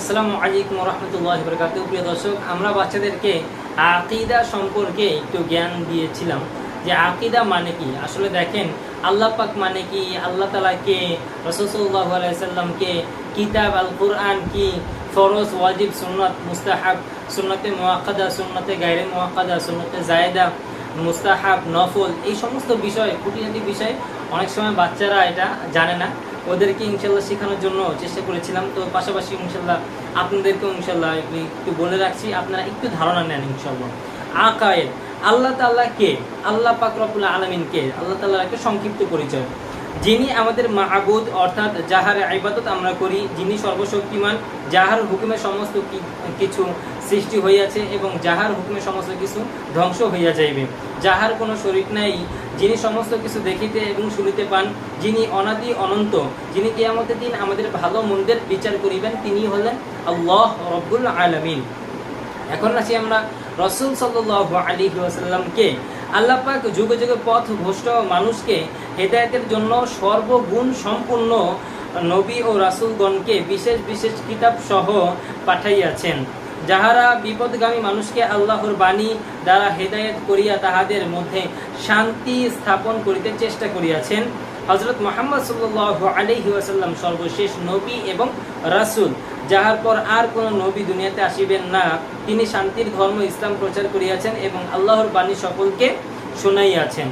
আসসালামু আলাইকুম রহমতুল্লাহ বরকাত প্রিয় দর্শক, আমরা বাচ্চাদেরকে আকিদা সম্পর্কে একটু জ্ঞান দিয়েছিলাম যে আকিদা মানে কি? আসলে দেখেন, আল্লাহ পাক মানে কি? আল্লাহ তালাকে রসুল্লাহ আলাইসাল্লামকে কিতাব আল কোরআন কি? ফরজ, ওয়াজিব, সুন্নত, মুস্তাহাব, সুন্নতে মোয়াক্কাদা সুন্নতে গায়রে মোয়াক্কাদা সুন্নতে জায়দা মুস্তাহাব, নফল, এই সমস্ত বিষয়, খুঁটিনাটি বিষয় অনেক সময় বাচ্চারা এটা জানে না। ওদেরকে ইনশাল্লাহ শেখানোর জন্য চেষ্টা করেছিলাম। তো পাশাপাশি ইনশাল্লাহ আপনাদেরকেও ইনশাল্লাহ একটু বলে রাখছি, আপনারা একটু ধারণা নেন ইনশাল্লাহ। আকায়েদ আল্লাহ তাল্লাহ কে আল্লাহ পাক রব্বুল আলমিন কে আল্লাহ তাল্লাহ একটা সংক্ষিপ্ত পরিচয়। যিনি আমাদের মাহবুদ, অর্থাৎ যাহার ইবাদত আমরা করি, যিনি সর্বশক্তিমান, যাহার হুকুমে সমস্ত কিছু সৃষ্টি হইয়াছে এবং যাহার হুকুমে সমস্ত কিছু ধ্বংস হইয়া যাইবে। যাহার কোনো শরীর নাই, যিনি সমস্ত কিছু দেখিতে এবং শুনিতে পান, যিনি অনাদি অনন্ত, যিনি কিয়ামতের দিন আমাদের ভালো মন্দের বিচার করিবেন, তিনি হলেন আল্লাহ রব্বুল আলমিন। এখন আসি আমরা রসুল সাল্লাহ আলী ওয়াসাল্লামকে আল্লাহ পাক যুগে যুগে পথ ভ্রষ্ট মানুষকে হেদায়তের জন্য সর্বগুণ সম্পূর্ণ নবী ও রাসুলগণকে বিশেষ বিশেষ কিতাব সহ পাঠাইয়াছেন। যাহারা বিপদগামী মানুষকে আল্লাহর বাণী দ্বারা হেদায়ত করিয়া তাহাদের মধ্যে শান্তি স্থাপন করিতে চেষ্টা করিয়াছেন হজরত মোহাম্মদ সাল্লাহ আলহি ওয়াসাল্লাম সর্বশেষ নবী এবং রাসুল, যাহার পর আর কোনো নবী দুনিয়াতে আসিবেন না। তিনি শান্তির ধর্ম ইসলাম প্রচার করিয়াছেন এবং আল্লাহর বাণী সকলকে শুনাইয়াছেন।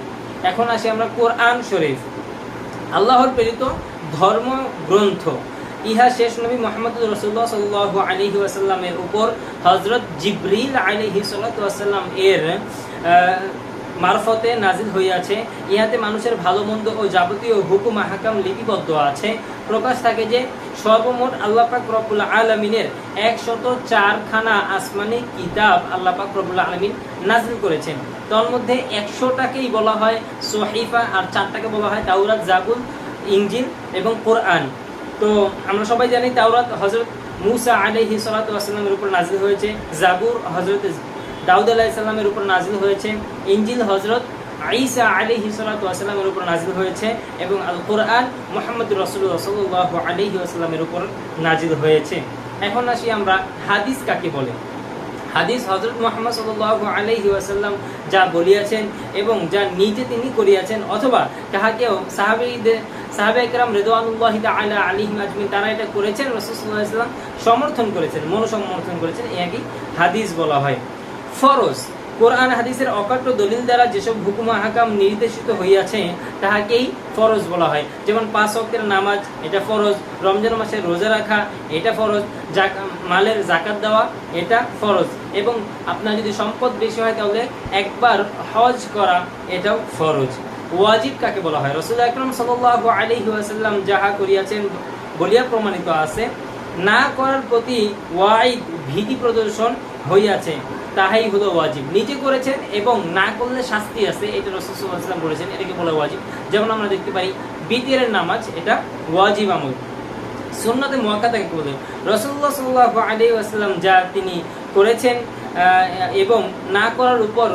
এখন আসি আমরা কোরআন শরীফ। আল্লাহর প্রেরিত ধর্ম গ্রন্থ। ইহা শেষ নবী মোহাম্মদ রসুল্লাহ সাল্লাহ আলহি ওয়াসাল্লামের উপর হজরত জিব্রিল আলহি সাল্লাম এর মারফতে নাজিল হইয়াছে। ইহাতে মানুষের ভালো, মন্দ ও যাবতীয় হুকুম হাকাম লিপিবদ্ধ আছে। প্রকাশ থাকে যে, সর্বমোট আল্লাহ পাক রব্বুল আলমিনের একশত চারখানা আসমানি কিতাব আল্লাহ পাক রব্বুল আলমিন নাজিল করেছেন। তার মধ্যে একশোটাকেই বলা হয় সোহিফা আর চারটাকে বলা হয় তাওরাত, জাবুল ইঞ্জিন এবং কোরআন। তো আমরা সবাই জানি তাওরাত হজরত মুসা আলহি সালাতামের উপর নাজিল হয়েছে। জাবুর হজরত দাউদ আলাহিসাল্লামের উপর নাজিল হয়েছে ইঞ্জিল হজরত আইসা আলিহি সালাতামের উপর নাজিল হয়েছে এবং আল কোরআন মোহাম্মদ রসুল্লাহ সাল্লাহ আলহি আসাল্লামের উপর নাজিল হয়েছে। এখন আসি আমরা হাদিস কাকে বলে? হাদিস হজরত মোহাম্মদ সাল্লাহ আলহি ওয়াসাল্লাম যা বলিয়াছেন এবং যা নিজে তিনি করিয়াছেন অথবা তাহাকেও সাহাবিদের, সাহাবে একরাম রেদওয়ানুল্লাহ আলা আলিহিম আজমিন তারা এটা করেছেন রসুল্লাহ ইসলাম সমর্থন করেছেন মনোসমর্থন করেছেন একে হাদিস বলা হয়। ফরজ। কোরআন, হাদিসের অকাট্য দলিল দ্বারা যেসব হুকুম হাকাম নির্দেশিত হইয়াছে, তাহাকেই ফরজ বলা হয়। যেমন পাঁচ অক্টের নামাজ, এটা ফরজ। রমজান মাসে রোজা রাখা, এটা ফরজ। মালের জাকাত দেওয়া, এটা ফরজ। এবং আপনার যদি সম্পদ বেশি হয়, তাহলে একবার হজ করা, এটাও ফরজ। ওয়াজিব কাকে বলা হয়? রসুল আকরম সাল্লাহ আলহি ওয়াসাল্লাম যাহা করিয়াছেন, বলিয়া প্রমাণিত আছে, না করার প্রতি ওয়াইদ ভীতি প্রদর্শন হইয়াছে। তাহাই হলো ওয়াজিব। নিজে করেছেন এবং না করলে শাস্তি আছে, এটা রসুলাম বলেছেন, এটাকে বলা ওয়াজিব। যেমন আমরা দেখতে পাই বিতিরের নামাজ, এটা ওয়াজিব আমল। সুন্নতে মোয়াক্কাদাকে বলে রসুল্লাহ সাল্লাহ আলী আসসালাম যা তিনি করেছেন এবং না করার উপর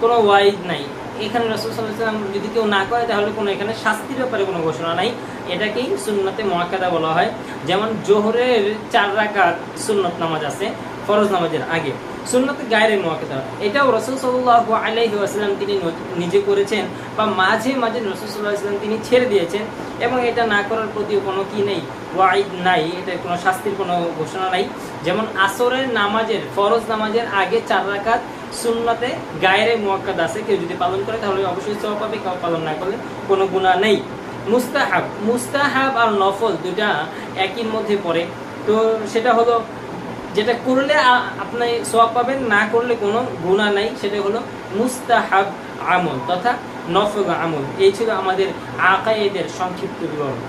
কোনো ওয়াইদ নাই। এখানে রসুল সাল্লাম যদি কেউ না করে, তাহলে কোনো এখানে শাস্তির ব্যাপারে কোনো ঘোষণা নাই। এটাকেই সুন্নতে মোয়াক্কাদা বলা হয়। যেমন জোহরের চার রাকাত সুন্নত নামাজ আছে ফরজ নামাজের আগে। সুন্নতে গায়ের মোয়াক্কাদা এটাও রসুল সাল্লাহ আলাইহি আসসালাম তিনি নিজে করেছেন বা মাঝে মাঝে রসুল সাল্লাহ আসলাম তিনি ছেড়ে দিয়েছেন এবং এটা না করার প্রতিও কোনো কি নেই ওয়াইদ নাই, এটা কোনো শাস্তির কোনো ঘোষণা নাই। যেমন আসরের নামাজের, ফরজ নামাজের আগে চার রাকাত সুন্নতে গায়ের মোয়াক্কাদ আছে। কেউ যদি পালন করে তাহলে অবশ্যই সব পাবে, কেউ পালন না করলে কোনো গুণা নেই। মুস্তাহাব মুস্তাহাব আর নফল দুটা একই মধ্যে পড়ে। তো সেটা হলো যেটা করলে আপনি সব পাবেন, না করলে কোনো গুণা নাই। সেটা হলো মুস্তাহাব আমল তথা নফল আমল। এই ছিল আমাদের আকায়েদের সংক্ষিপ্ত বিবরণ।